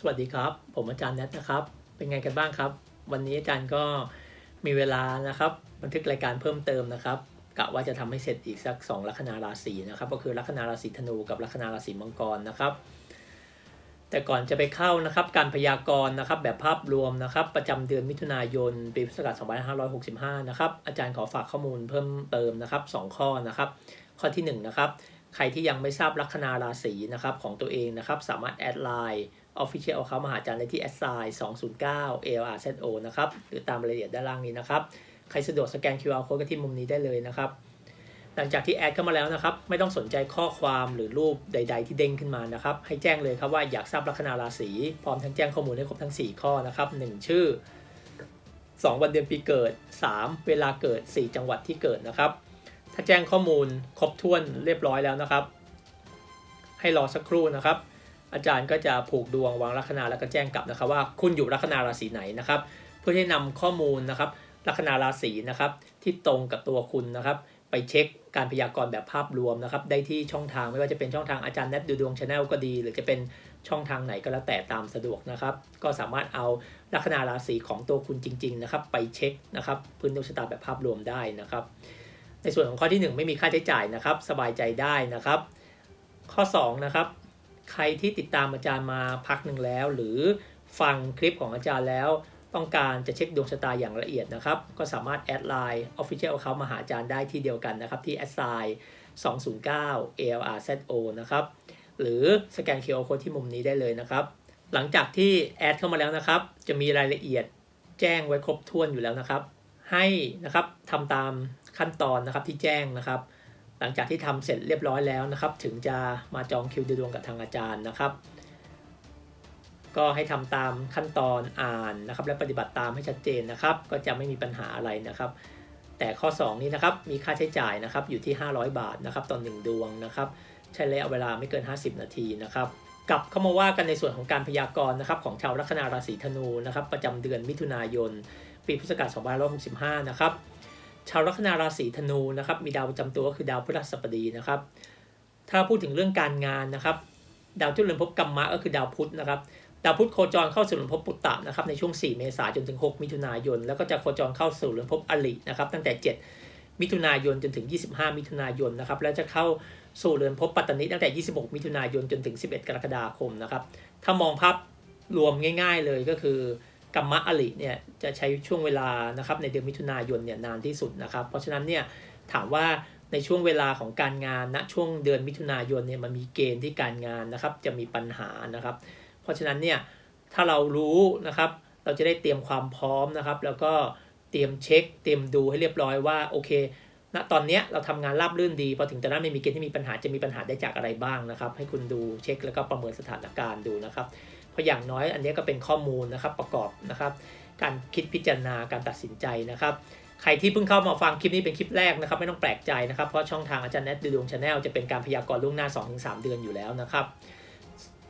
สวัสดีครับ ผมอาจารย์แนทนะครับ เป็นไงกันบ้างครับ วันนี้อาจารย์ก็มีเวลานะครับ บันทึกรายการเพิ่มเติมนะครับกะว่าจะทำให้เสร็จอีกสัก 2 ลัคนาราศีนะครับ ก็คือลัคนาราศีธนูกับลัคนาราศีมังกรนะครับ แต่ก่อนจะไปเข้านะครับ การพยากรณ์นะครับ แบบภาพรวมนะครับ ประจำเดือนมิถุนายน ปีพุทธศักราช2565 นะครับ อาจารย์ขอฝากข้อมูลเพิ่มเติมนะครับ 2 ข้อนะครับ ข้อที่ 1 นะครับ ใครที่ยังไม่ทราบลัคนาราศีนะครับของตัวเองนะครับ สามารถแอดไลน์ Official เขามาหาอาจารย์ได้ที่ a d s i 209 ALRZO นะครับ หรือตามรายละเอียดด้านล่างนี้นะครับ ใครสะดวกสแกน QR code ก็ที่มุมนี้ได้เลยนะครับ หลังจากที่แอดเข้ามาแล้วนะครับ ไม่ต้องสนใจข้อความหรือรูปใด ๆ ที่เด้งขึ้นมานะครับ ให้แจ้งเลยครับว่าอยากทราบลัคนาราศี พร้อมทั้งแจ้งข้อมูลให้ครบทั้ง 4 ข้อนะครับ 1 ชื่อ 2 วันเดือนปีเกิด 3 เวลาเกิด 4 จังหวัดที่เกิดนะครับ ถ้าแจ้งข้อมูลครบถ้วนเรียบร้อยแล้วนะครับ ให้รอสักครู่นะครับ อาจารย์ก็จะผูกดวงวางลัคนาแล้วก็แจ้งกลับนะครับว่าคุณอยู่ลัคนาราศีไหนนะครับ เพื่อที่นำข้อมูลนะครับลัคนาราศีนะครับที่ตรงกับตัวคุณนะครับ ไปเช็คการพยากรณ์แบบภาพรวมนะครับ ได้ที่ช่องทางไม่ว่าจะเป็นช่องทางอาจารย์แนทดูดวงชาแนลก็ดี หรือจะเป็นช่องทางไหนก็แล้วแต่ตามสะดวกนะครับ ก็สามารถเอาลัคนาราศีของตัวคุณจริง ๆ นะครับ ไปเช็คนะครับ พื้นดวงชะตาแบบภาพรวมได้นะครับ ในส่วนของข้อที่ 1 ไม่มีค่าใช้จ่ายนะครับ สบายใจได้นะครับ ข้อ2นะครับใครที่ติดตามอาจารย์มาพักหนึ่งแล้ว หรือฟังคลิปของอาจารย์แล้ว ต้องการจะเช็คดวงชะตาอย่างละเอียดนะครับ ก็สามารถแอดไลน์ Official เขามาหาอาจารย์ได้ที่เดียวกันนะครับ ที่ a d s i 209 ALRZO นะครับ หรือสแกน QR Code ที่มุมนี้ได้เลยนะครับ หลังจากที่แอดเข้ามาแล้วนะครับ จะมีรายละเอียดแจ้งไว้ครบถ้วนอยู่แล้วนะครับ ให้นะครับทำตาม ขั้นตอนนะครับที่แจ้งนะครับ หลังจากที่ทำเสร็จเรียบร้อยแล้วนะครับ ถึงจะมาจองคิวดูดวงกับทางอาจารย์นะครับ ก็ให้ทำตามขั้นตอนอ่านนะครับ และปฏิบัติตามให้ชัดเจนนะครับ ก็จะไม่มีปัญหาอะไรนะครับ แต่ข้อ 2 นี้นะครับมีค่าใช้จ่ายนะครับอยู่ที่ 500 บาทนะครับต่อ1ดวงนะครับ ใช้ระยะเวลาไม่เกิน 50 นาทีนะครับกลับเข้ามาว่ากันในส่วนของการพยากรณ์นะครับของชาวลัคนาราศีธนูนะครับประจำเดือนมิถุนายน ปีพุทธศักราช2565 นะครับ ชาวลัคนาราศีธนูนะครับมีดาวประจำตัวก็คือดาวพฤหัสบดีนะครับ ถ้าพูดถึงเรื่องการงานนะครับ ดาวจุลเรือนภพกรรมะก็คือดาวพุธนะครับดาวพุธโคจรเข้าสู่เรือนภพปุตตะนะครับในช่วง 4 เมษายนจนถึง 6 มิถุนายน แล้วก็จะโคจรเข้าสู่เรือนภพอลินะครับตั้งแต่ 7 มิถุนายนจนถึง 25 มิถุนายนนะครับแล้วจะเข้าสู่เรือนภพปัตตานิตั้งแต่ 26 มิถุนายนจนถึง 11 กรกฎาคมนะครับถ้ามองภาพรวมง่าย ๆ เลยก็คือ กรรมะอลิเนี่ยจะใช้ช่วงเวลานะครับในเดือนมิถุนายนเนี่ยนานที่สุดนะครับ เพราะฉะนั้นเนี่ยถามว่าในช่วงเวลาของการงานณนะช่วงเดือนมิถุนายนเนี่ยมันมีเกณฑ์ที่การงานนะครับจะมีปัญหานะครับ เพราะฉะนั้นเนี่ยถ้าเรารู้นะครับเราจะได้เตรียมความพร้อมนะครับ แล้วก็เตรียมเช็ค เตรียมดูให้เรียบร้อยว่าโอเคณตอนเนี้ยเราทำงานราบรื่นดีพอถึงตอนนั้นไม่มีเกณฑ์ที่มีปัญหาจะมีปัญหาได้จากอะไรบ้างนะครับ ให้คุณดูเช็คแล้วก็ประเมินสถานการณ์ดูนะครับ เพราะอย่างน้อยอันนี้ก็เป็นข้อมูลนะครับประกอบนะครับ การคิดพิจารณาการตัดสินใจนะครับ ใครที่เพิ่งเข้ามาฟังคลิปนี้เป็นคลิปแรกนะครับ ไม่ต้องแปลกใจนะครับ เพราะช่องทางอาจารย์แนทดูดวงชาแนลจะเป็นการพยากรณ์ล่วงหน้า 2-3 เดือนอยู่แล้วนะครับ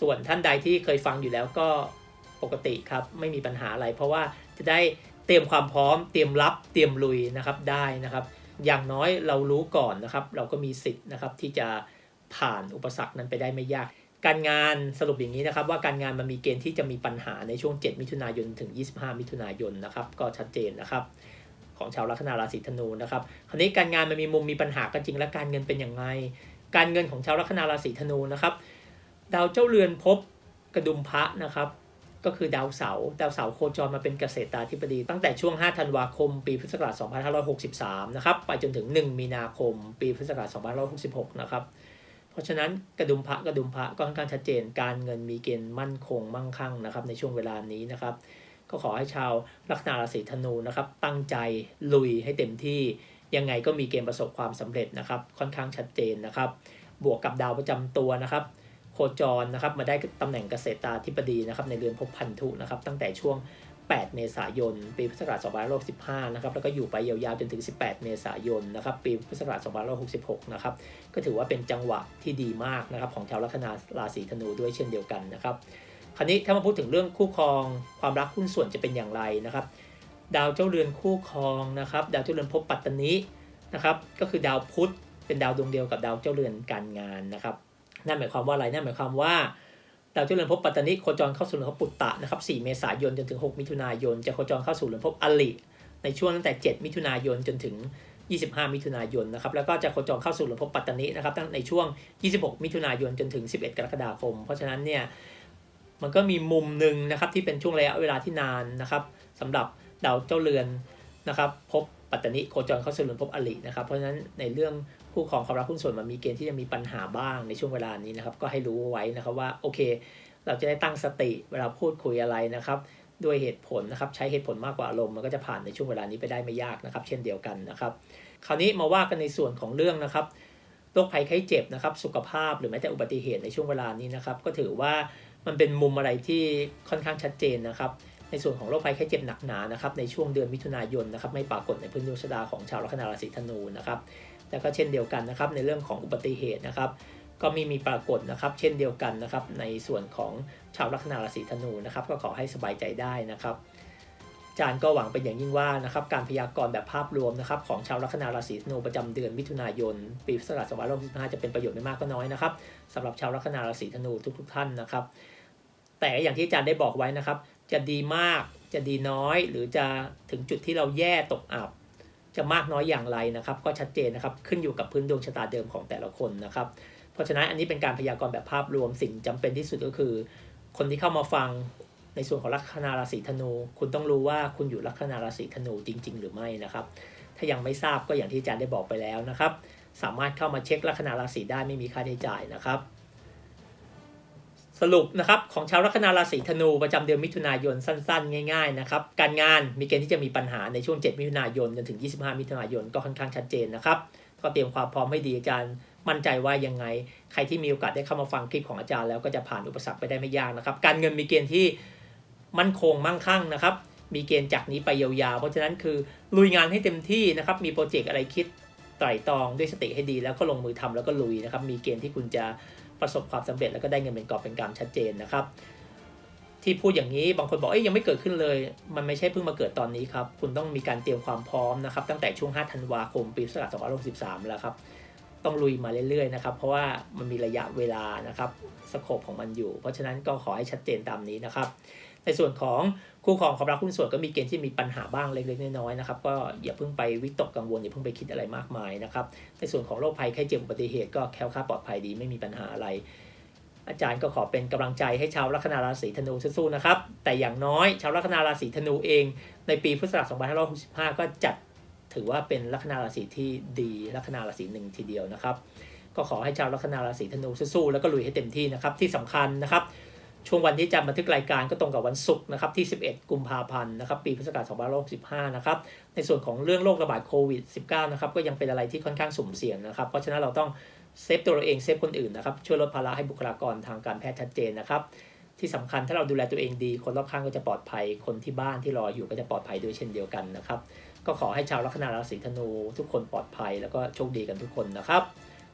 ส่วนท่านใดที่เคยฟังอยู่แล้วก็ปกติครับไม่มีปัญหาอะไร เพราะว่าจะได้เตรียมความพร้อม เตรียมรับเตรียมลุยนะครับได้นะครับ อย่างน้อยเรารู้ก่อนนะครับ เราก็มีสิทธิ์นะครับที่จะผ่านอุปสรรคนั้นไปได้ไม่ยาก การงานสรุปอย่างนี้นะครับว่าการงานมันมีเกณฑ์ที่จะมีปัญหาในช่วง 7 มิถุนายนถึง 25 มิถุนายนนะครับก็ชัดเจนนะครับ ของชาวลัคนาราศีธนูนะครับคราวนี้การงานมันมีมุมมีปัญหากันจริงและการเงินเป็นอย่างไร การเงินของชาวลัคนาราศีธนูนะครับ ดาวเจ้าเรือนภพกระดุมพระนะครับก็คือดาวเสาร์ดาวเสาร์โคจรมาเป็นเกษตราธิบดีตั้งแต่ช่วง 5 ธันวาคม ปีพุทธศักราช 2563 นะครับ ไปจนถึง 1 มีนาคม ปีพุทธศักราช 2566 นะครับ ราะฉะนั้นกระดุมพระกระดุมพระก็ค่อนข้างชัดเจน การเงินมีเกณฑ์มั่นคงมั่งคั่งนะครับ ในช่วงเวลานี้นะครับ ก็ขอให้ชาวลัคนาราศีธนูนะครับ ตั้งใจลุยให้เต็มที่ยังไงก็มีเกณฑ์ประสบความสำเร็จนะครับ ค่อนข้างชัดเจนนะครับ บวกกับดาวประจำตัวนะครับ โคจรนะครับมาได้ตำแหน่งเกษตราธิบดีนะครับ ในเรือนภพพันธุนะครับ ตั้งแต่ช่วง 8 เมษายน ปีพุทธศักราช2565 นะครับ แล้วก็อยู่ไปยาวๆ จนถึง 18 เมษายน นะครับ ปีพุทธศักราช2566 นะครับ ก็ถือว่าเป็นจังหวะที่ดีมากนะครับของชาวลัคนาราศีธนูด้วยเช่นเดียวกันนะครับ คราวนี้ถ้ามาพูดถึงเรื่องคู่ครองความรักหุ้นส่วนจะเป็นอย่างไรนะครับ ดาวเจ้าเรือนคู่ครองนะครับ ดาวเจ้าเรือนภพปัตตานินะครับ ก็คือดาวพุธเป็นดาวดวงเดียวกับดาวเจ้าเรือนการงานนะครับ นั่นหมายความว่าอะไร นั่นหมายความว่า ดาวเจ้าเรือนภพปัตตานิโคจรเข้าสู่เรือนภพปุตตะนะครับ 4 เมษายนจนถึง 6 มิถุนายน จะโคจรเข้าสู่เรือนภพอลิในช่วงตั้งแต่ 7 มิถุนายนจนถึง 25 มิถุนายนนะครับ แล้วก็จะโคจรเข้าสู่เรือนภพปัตตานินะครับ ตั้งในช่วง 26 มิถุนายนจนถึง 11 กรกฎาคม เพราะฉะนั้นเนี่ย มันก็มีมุมหนึ่งนะครับที่เป็นช่วงระยะเวลาที่นานนะครับสำหรับดาวเจ้าเรือนนะครับพบ ปัตตานิโคจรเข้าสู่เรือนภพอลินะครับ เพราะฉะนั้นในเรื่องคู่ของความรักหุ้นส่วนมันมีเกณฑ์ที่จะมีปัญหาบ้างในช่วงเวลานี้นะครับ ก็ให้รู้ไว้นะครับว่าโอเค เราจะได้ตั้งสติเวลาพูดคุยอะไรนะครับด้วยเหตุผลนะครับใช้เหตุผลมากกว่าอารมณ์มันก็จะผ่านในช่วงเวลานี้ไปได้ไม่ยากนะครับ เช่นเดียวกันนะครับ คราวนี้มาว่ากันในส่วนของเรื่องนะครับโรคภัยไข้เจ็บนะครับ สุขภาพหรือแม้แต่อุบัติเหตุในช่วงเวลานี้นะครับ ก็ถือว่ามันเป็นมุมอะไรที่ค่อนข้างชัดเจนนะครับ ในส่วนของโรคภัยไข้เจ็บหนักหนานะครับในช่วงเดือนมิถุนายนนะครับไม่ปรากฏในพื้นดวงชะตาของชาวลัคนาราศีธนูนะครับแต่ก็เช่นเดียวกันนะครับในเรื่องของอุบัติเหตุนะครับ ก็มีมีปรากฏนะครับ เช่นเดียวกันนะครับในส่วนของชาวลัคนาราศีธนูนะครับ ก็ขอให้สบายใจได้นะครับจารย์ก็หวังเป็นอย่างยิ่งว่านะครับการพยากรณ์แบบภาพรวมนะครับของชาวลัคนาราศีธนูประจำเดือนมิถุนายน ปีพุทธศักราช2565จะเป็นประโยชน์ไม่มากก็น้อยนะครับสำหรับชาวลัคนาราศีธนูทุกๆท่านนะครับ แต่อย่างที่อาจารย์ได้บอกไว้นะครับ จะดีมากจะดีน้อย หรือจะถึงจุดที่เราแย่ตกอับ จะมากน้อยอย่างไรนะครับ ก็ชัดเจนนะครับขึ้นอยู่กับพื้นดวงชะตาเดิมของแต่ละคนนะครับ เพราะฉะนั้นอันนี้เป็นการพยากรณ์แบบภาพรวมสิ่งจำเป็นที่สุดก็คือ คนที่เข้ามาฟังในส่วนของลัคนาราศีธนู คุณต้องรู้ว่าคุณอยู่ลัคนาราศีธนูจริง ๆ หรือไม่นะครับ ถ้ายังไม่ทราบก็อย่างที่อาจารย์ได้บอกไปแล้วนะครับ สามารถเข้ามาเช็คลัคนาราศีได้ไม่มีค่าใช้จ่ายนะครับ สรุปนะครับของชาวลัคนาราศีธนูประจำเดือนมิถุนายนสั้น ๆ ง่ายๆนะครับการงานมีเกณฑ์ที่จะมีปัญหาในช่วง 7 มิถุนายนจนถึง 25 มิถุนายนก็ค่อนข้างชัดเจนนะครับก็เตรียมความพร้อมให้ดีอาจารย์มั่นใจว่ายังไง ใครที่มีโอกาสได้เข้ามาฟังคลิปของอาจารย์แล้วก็จะผ่านอุปสรรคไปได้ไม่ยากนะครับ การเงินมีเกณฑ์ที่มั่นคงมั่งคั่งนะครับ มีเกณฑ์จากนี้ไปยาวๆ เพราะฉะนั้นคือลุยงานให้เต็มที่นะครับ มีโปรเจกต์อะไรคิดไตร่ตรองด้วยสติให้ดีแล้วก็ลงมือทำแล้วก็ลุยนะครับ มีเกณฑ์ที่คุณจะ ประสบความสำเร็จแล้วก็ได้เงินเป็นกอบเป็นกำชัดเจนนะครับ ที่พูดอย่างนี้บางคนบอกเอ้ยยังไม่เกิดขึ้นเลย มันไม่ใช่เพิ่งมาเกิดตอนนี้ครับ คุณต้องมีการเตรียมความพร้อมนะครับ ตั้งแต่ช่วง 5 ธันวาคมปีพุทธศักราช2563แล้วครับต้องลุยมาเรื่อยๆนะครับ เพราะว่ามันมีระยะเวลานะครับสโคปของมันอยู่ เพราะฉะนั้นก็ขอให้ชัดเจนตามนี้นะครับ ในส่วนของ คู่ครองความรักหุ้นส่วนก็มีเกณฑ์ที่มีปัญหาบ้างเล็กๆน้อยๆนะครับก็อย่าเพิ่งไปวิตกกังวลอย่าเพิ่งไปคิดอะไรมากมายนะครับในส่วนของโรคภัยไข้เจ็บอุบัติเหตุก็แคล้วคลาดปลอดภัยดีไม่มีปัญหาอะไร อาจารย์ก็ขอเป็นกำลังใจให้ชาวลัคนาราศีธนูสู้ๆนะครับแต่อย่างน้อยชาวลัคนาราศีธนูเอง ในปีพุทธศักราช2565 ก็จัดถือว่าเป็นลัคนาราศีที่ดีลัคนาราศีหนึ่งทีเดียวนะครับ ก็ขอให้ชาวลัคนาราศีธนูสู้ๆแล้วก็ลุยให้เต็มที่นะครับที่สำคัญนะครับ ช่วงวันที่จะบันทึกรายการก็ตรงกับวันศุกร์นะครับที่ 11 กุมภาพันธ์นะครับปีพุทธศักราช2565นะครับในส่วนของเรื่องโรคระบาดโควิด -19 นะครับก็ยังเป็นอะไรที่ค่อนข้างสุ่มเสี่ยงนะครับเพราะฉะนั้นเราต้องเซฟตัวเราเองเซฟคนอื่นนะครับช่วยลดภาระให้บุคลากรทางการแพทย์ชัดเจนนะครับที่สำคัญถ้าเราดูแลตัวเองดี คนรอบข้างก็จะปลอดภัย คนที่บ้านที่รออยู่ก็จะปลอดภัยด้วยเช่นเดียวกันนะครับก็ขอให้ชาวลัคนาราศีธนูทุกคนปลอดภัยแล้วก็โชคดีกันทุกคนนะครับ